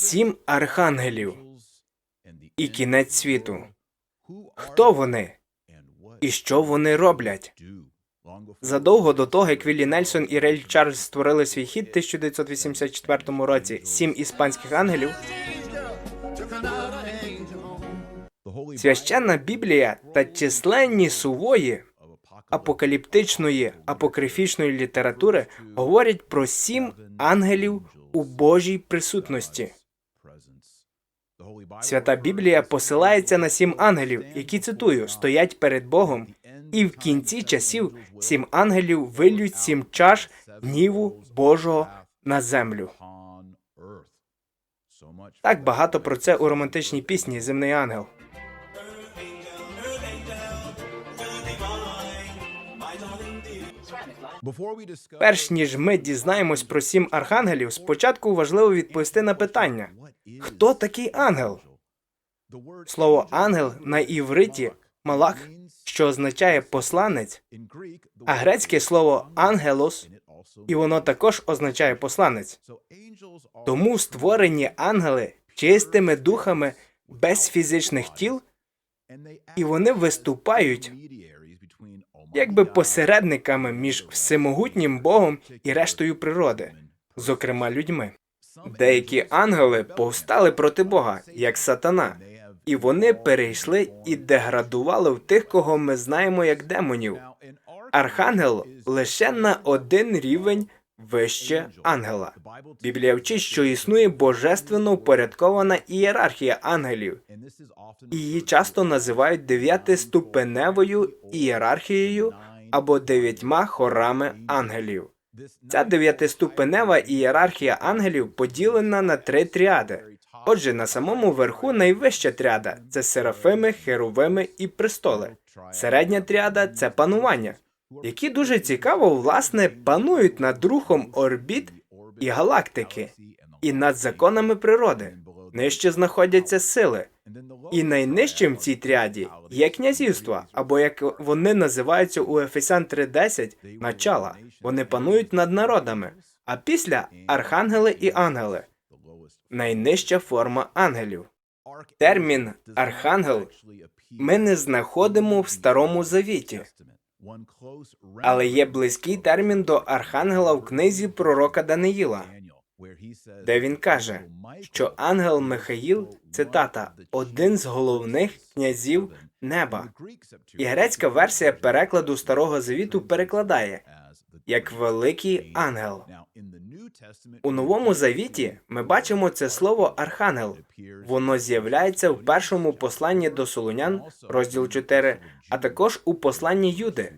Сім архангелів і кінець світу. Хто вони і що вони роблять? Задовго до того, як Віллі Нельсон і Рейль Чарльз створили свій хіт в 1984 році Сім іспанських ангелів, священна Біблія та численні сувої апокаліптичної апокрифічної літератури говорять про сім ангелів у Божій присутності. Свята Біблія посилається на сім ангелів, які цитую, стоять перед Богом, і в кінці часів сім ангелів вилють сім чаш гніву Божого на землю. Так багато про це у романтичній пісні Земний ангел. Перш ніж ми дізнаємось про сім архангелів, спочатку важливо відповісти на питання: хто такий ангел? Слово ангел на івриті малах, що означає посланець, а грецьке слово ангелос, і воно також означає посланець. Тому створені ангели чистими духами без фізичних тіл, і вони виступають якби посередниками між всемогутнім Богом і рештою природи, зокрема людьми. Деякі ангели повстали проти Бога, як сатана, і вони перейшли і деградували в тих, кого ми знаємо як демонів. Архангел лише на один рівень вище ангела. Біблія вчить, що існує божественно упорядкована ієрархія ангелів, її часто називають дев'ятиступеневою ієрархією або дев'ятьма хорами ангелів. Ця дев'ятиступенева ієрархія ангелів поділена на три тріади. Отже, на самому верху найвища тріада це серафими, херовими і престоли. Середня тріада це панування, які дуже цікаво власне панують над рухом орбіт і галактики, і над законами природи. Нижче знаходяться сили. І найнижчим в цій тріаді є князівства, або як вони називаються у Ефесян 3.10, начала. Вони панують над народами. А після архангели і ангели. Найнижча форма ангелів. Термін архангел ми не знаходимо в старому завіті, але є близький термін до архангела в книзі пророка Даниїла, де він каже, що ангел Михаїл, цитата, один з головних князів неба. І грецька версія перекладу старого завіту перекладає як великий ангел. У новому завіті ми бачимо це слово архангел. Воно з'являється в першому посланні до Солонян, розділ 4, а також у посланні Юди,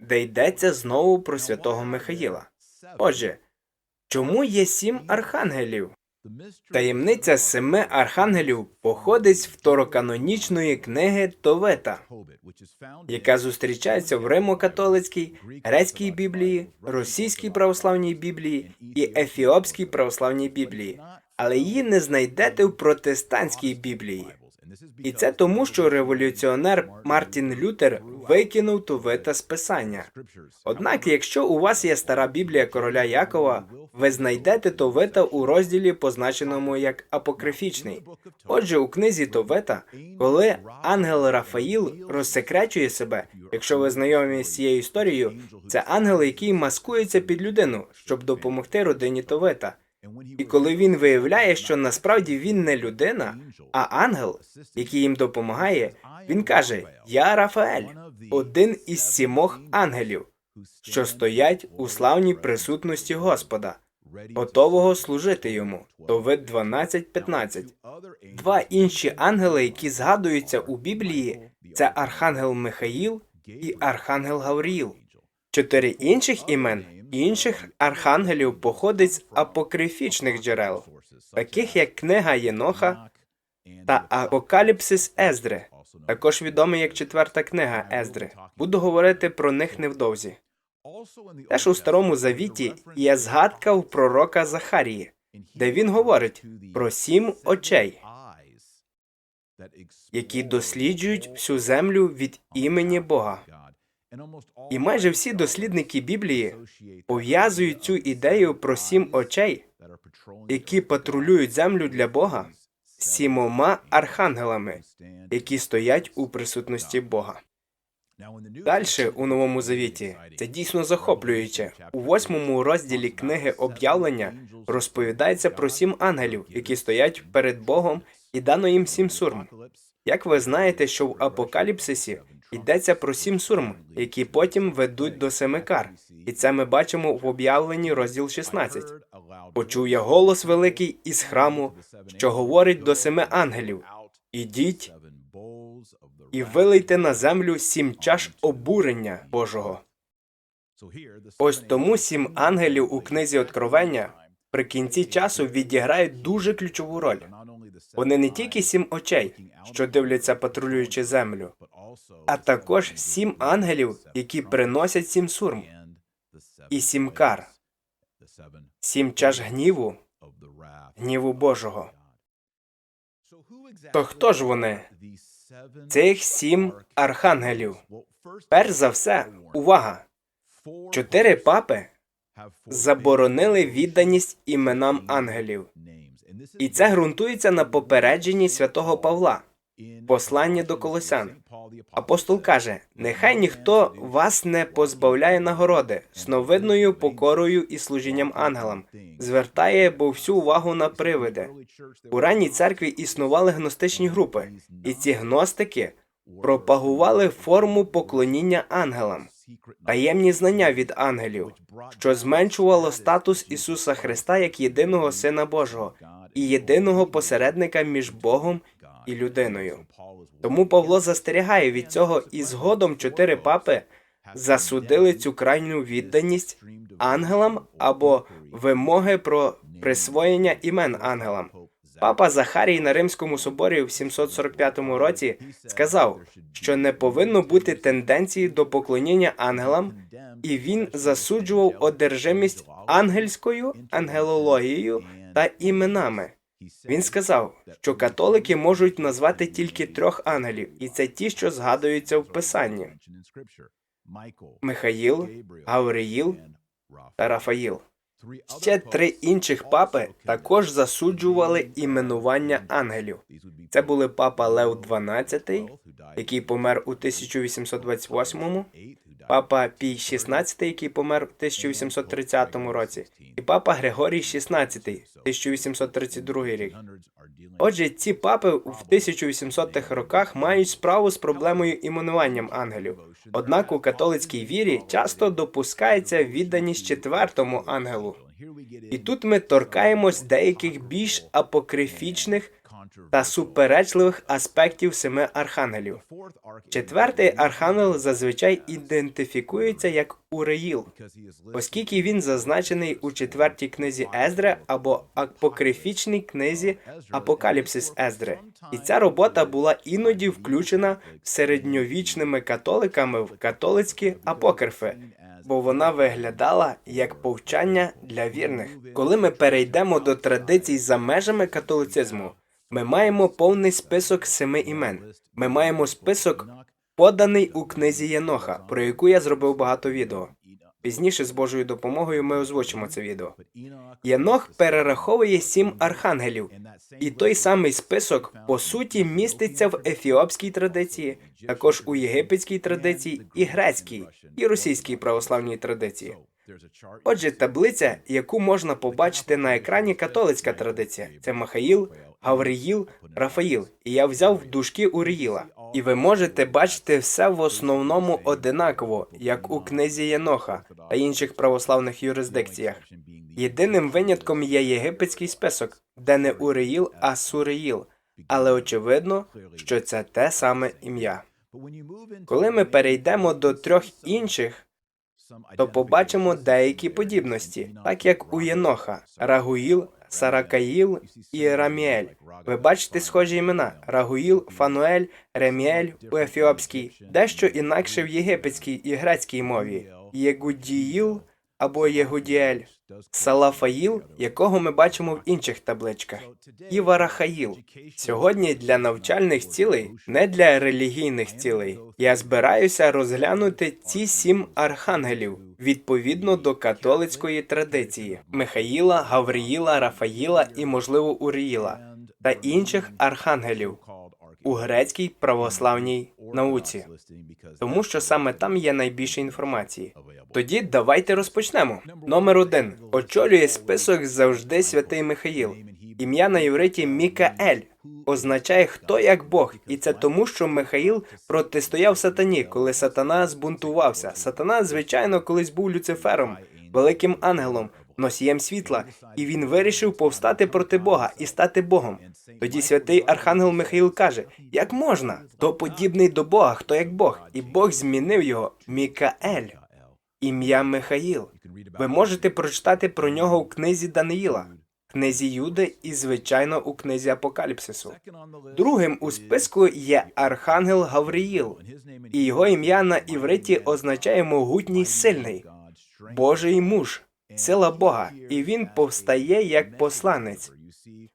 де йдеться знову про святого Михаїла. Отже, чому є сім архангелів? Таємниця семи архангелів походить з второканонічної книги Товета, яка зустрічається в Римо-католицькій, грецькій біблії, російській православній біблії і ефіопській православній біблії, але її не знайдете в протестантській біблії. І це тому, що революціонер Мартін Лютер викинув Товета з писання. Однак, якщо у вас є стара Біблія короля Якова, ви знайдете Товета у розділі, позначеному як апокрифічний. Отже, у книзі Товета, коли ангел Рафаїл розсекречує себе, якщо ви знайомі з цією історією, це ангел, який маскується під людину, щоб допомогти родині Товета. І коли він виявляє, що насправді він не людина, а ангел, який їм допомагає, він каже: Я Рафаель, один із сімох ангелів, що стоять у славній присутності Господа, готового служити йому. Товит 12.15. Два інші ангели, які згадуються у Біблії, це Архангел Михаїл і Архангел Гавріїл. Чотири інших імен інших архангелів походить з апокрифічних джерел, таких як книга Єноха та Апокаліпсис Ездри, також відомий як четверта книга Ездри. Буду говорити про них невдовзі. Теж у старому завіті є згадка в пророка Захарії, де він говорить про сім очей, які досліджують всю землю від імені Бога. І майже всі дослідники Біблії пов'язують цю ідею про сім очей які патрулюють землю для Бога, сімома архангелами, які стоять у присутності Бога. Далі у новому завіті це дійсно захоплююче. У восьмому розділі книги об'явлення розповідається про сім ангелів, які стоять перед Богом, і дано їм сім сурм. Як ви знаєте, що в апокаліпсисі йдеться про сім сурм, які потім ведуть до семи кар, і це ми бачимо в об'явленні розділ 16. Почув я голос великий із храму, що говорить до семи ангелів: Ідіть і вилийте на землю сім чаш обурення Божого. Ось тому сім ангелів у книзі Откровення при кінці часу відіграють дуже ключову роль. Вони не тільки сім очей, що дивляться патрулюючи землю, а також сім ангелів, які приносять сім сурм, і сім кар, сім чаш гніву, гніву Божого. То хто ж вони? Цих сім архангелів. Перш за все, увага! Чотири папи заборонили відданість іменам ангелів. І це ґрунтується на попередженні святого Павла, посланні до Колосян. Апостол каже: нехай ніхто вас не позбавляє нагороди, сновидною покорою і служінням ангелам, звертає бо всю увагу на привиди. У ранній церкві існували гностичні групи, і ці гностики пропагували форму поклоніння ангелам, таємні знання від ангелів, що зменшувало статус Ісуса Христа як єдиного Сина Божого і єдиного посередника між Богом і людиною. Тому Павло застерігає від цього, і згодом чотири папи засудили цю крайню відданість ангелам або вимоги про присвоєння імен ангелам. Папа Захарій на Римському соборі в 745 році сказав, що не повинно бути тенденції до поклоніння ангелам, і він засуджував одержимість ангельською ангелологією та іменами. Він сказав, що католики можуть назвати тільки трьох ангелів, і це ті, що згадуються в Писанні: Михаїл, Гавриїл та Рафаїл. Ще три інших папи також засуджували іменування ангелів. Це були папа Лев XII, який помер у 1828-му, папа Пій XVI, який помер у 1830 році, і папа Григорій XVI, 1832 рік. Отже, ці папи в 1800-х роках мають справу з проблемою іменуванням ангелів. Однак у католицькій вірі часто допускається відданість четвертому ангелу. І тут ми торкаємось деяких більш апокрифічних та суперечливих аспектів семи архангелів. Четвертий архангел зазвичай ідентифікується як Уреїл, оскільки він зазначений у четвертій книзі Ездри або апокрифічній книзі Апокаліпсис Ездри. І ця робота була іноді включена середньовічними католиками в католицькі апокрифи. Бо вона виглядала як повчання для вірних. Коли ми перейдемо до традицій за межами католицизму, ми маємо повний список семи імен. Ми маємо список, поданий у книзі Єноха, про яку я зробив багато відео. Пізніше з Божою допомогою ми озвучимо це відео. Єнох перераховує сім архангелів, і той самий список по суті міститься в ефіопській традиції, також у єгипетській традиції, і грецькій, і російській православній традиції. Отже, таблиця, яку можна побачити на екрані, католицька традиція. Це Махаїл, Гавриїл, Рафаїл. І я взяв дужки Уріїла. І ви можете бачити все в основному одинаково, як у книзі Єноха та інших православних юрисдикціях. Єдиним винятком є єгипетський список, де не Уріїл, а Суріїл. Але очевидно, що це те саме ім'я. Коли ми перейдемо до трьох інших, то побачимо деякі подібності, так як у Єноха, Рагуїл, Саракаїл і Раміель. Ви бачите схожі імена: Рагуїл, Фануель, Реміель у ефіопській, дещо інакше в єгипетській і грецькій мові. Єгудіїл, або Єгудіель, Салафаїл, якого ми бачимо в інших табличках, і Варахаїл. Сьогодні для навчальних цілей, не для релігійних цілей, я збираюся розглянути ці сім архангелів відповідно до католицької традиції Михаїла, Гавриїла, Рафаїла і, можливо, Уріїла та інших архангелів у грецькій православній науці, тому що саме там є найбільше інформації. Тоді давайте розпочнемо. Номер один очолює список завжди святий Михаїл. Ім'я на євриті Мікаель означає хто як Бог, і це тому, що Михаїл протистояв сатані, коли сатана збунтувався. Сатана, звичайно, колись був Люцифером, великим ангелом, носієм світла, і він вирішив повстати проти Бога і стати Богом. Тоді святий архангел Михаїл каже: Як можна? Хто подібний до Бога, хто як Бог? І Бог змінив його Мікаель, ім'я Михаїл. Ви можете прочитати про нього у книзі Даниїла, книзі Юди і, звичайно, у книзі Апокаліпсису. Другим у списку є архангел Гавриїл, і його ім'я на івриті означає могутній сильний, Божий муж, сила Бога, і він повстає як посланець.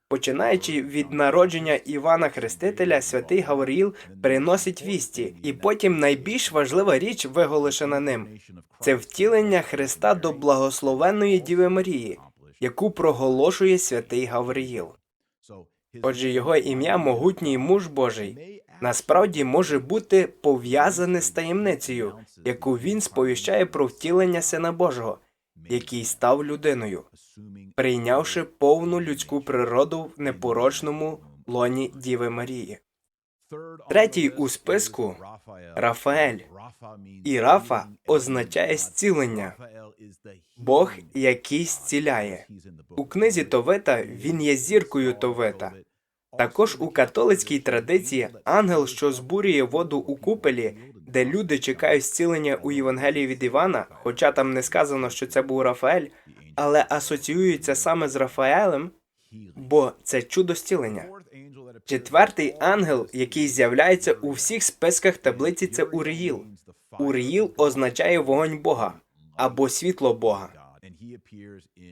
Починаючи від народження Івана Хрестителя, святий Гавриїл приносить вісті, і потім найбільш важлива річ, виголошена ним, це втілення Христа до благословенної Діви Марії, яку проголошує святий Гавриїл. Отже, його ім'я могутній муж Божий насправді може бути пов'язане з таємницею, яку він сповіщає про втілення Сина Божого, який став людиною, прийнявши повну людську природу в непорочному лоні Діви Марії. Третій у списку Рафаель. І Рафа означає зцілення, Бог, який зціляє. У книзі Товета він є зіркою Товета. Також у католицькій традиції ангел, що збурює воду у купелі, де люди чекають зцілення у Євангелії від Івана, хоча там не сказано, що це був Рафаель, але асоціюється саме з Рафаелем, бо це чудо зцілення. Четвертий ангел, який з'являється у всіх списках таблиці, це Уріїл. Уріїл означає вогонь Бога або світло Бога.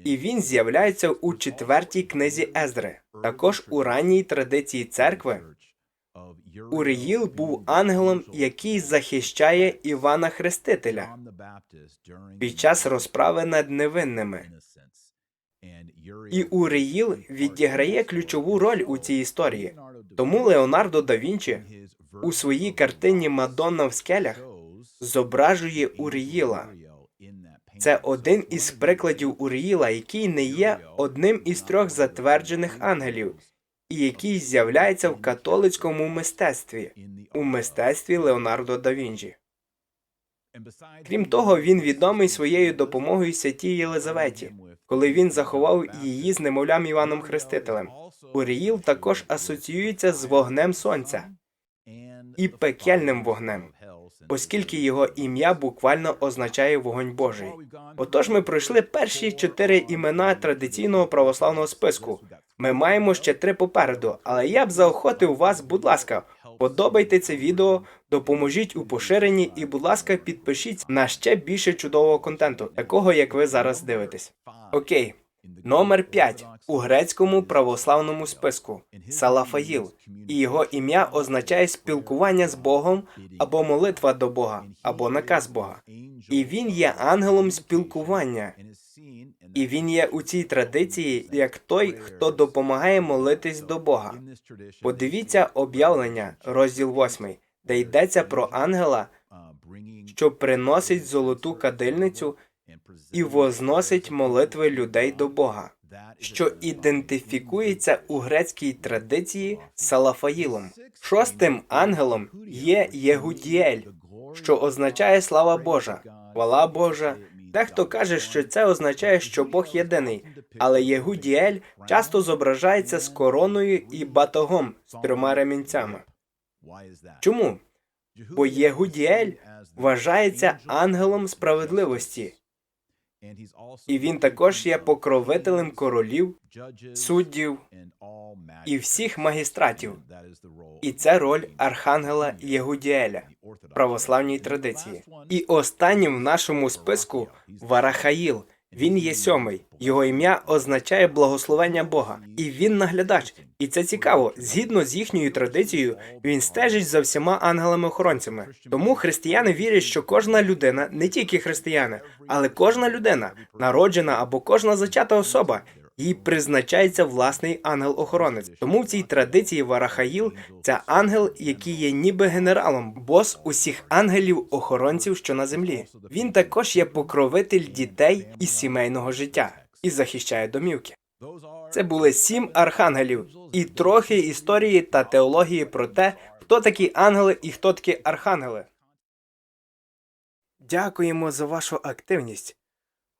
І він з'являється у четвертій книзі Ездри. Також у ранній традиції церкви Уріїл був ангелом, який захищає Івана Хрестителя під час розправи над невинними. І Уріїл відіграє ключову роль у цій історії. Тому Леонардо да Вінчі у своїй картині Мадонна в скелях зображує Уріїла. Це один із прикладів Уріїла, який не є одним із трьох затверджених ангелів, який з'являється в католицькому мистецтві у мистецтві Леонардо да Вінчі. Крім того, він відомий своєю допомогою святій Єлизаветі, коли він заховав її з немовлям Іваном Хрестителем. Уріїл також асоціюється з вогнем сонця і пекельним вогнем, оскільки його ім'я буквально означає вогонь Божий. Отож, ми пройшли перші чотири імена традиційного православного списку. Ми маємо ще три попереду, але я б заохотив вас, будь ласка, подобайте це відео, допоможіть у поширенні і, будь ласка, підпишіть на ще більше чудового контенту, такого як ви зараз дивитесь. Окей, номер 5 у грецькому православному списку Салафаїл, і його ім'я означає спілкування з Богом або молитва до Бога, або наказ Бога. І він є ангелом спілкування. І він є у цій традиції як той, хто допомагає молитись до Бога. Подивіться об'явлення, розділ 8, де йдеться про ангела, що приносить золоту кадильницю і возносить молитви людей до Бога, що ідентифікується у грецькій традиції Салафаїлом. Шостим ангелом є Єгудіель, що означає слава Божа, хвала Божа. Дехто каже, що це означає, що Бог єдиний, але Єгудіель часто зображається з короною і батогом з трьома ремінцями. Чому? Бо Єгудіель вважається ангелом справедливості, І він також є покровителем королів, суддів і всіх магістратів. І це роль архангела Єгудіеля в православній традиції. І останнім в нашому списку Варахаїл. Він є сьомий. Його ім'я означає благословення Бога, і він наглядач. І це цікаво. Згідно з їхньою традицією, він стежить за всіма ангелами-охоронцями. Тому християни вірять, що кожна людина, не тільки християни, але кожна людина, народжена або кожна зачата особа, їй призначається власний ангел-охоронець. Тому в цій традиції Варахаїл це ангел, який є ніби генералом, бос усіх ангелів-охоронців, що на землі. Він також є покровитель дітей і сімейного життя і захищає домівки. Це були сім архангелів і трохи історії та теології про те, хто такі ангели і хто такі архангели. Дякуємо за вашу активність.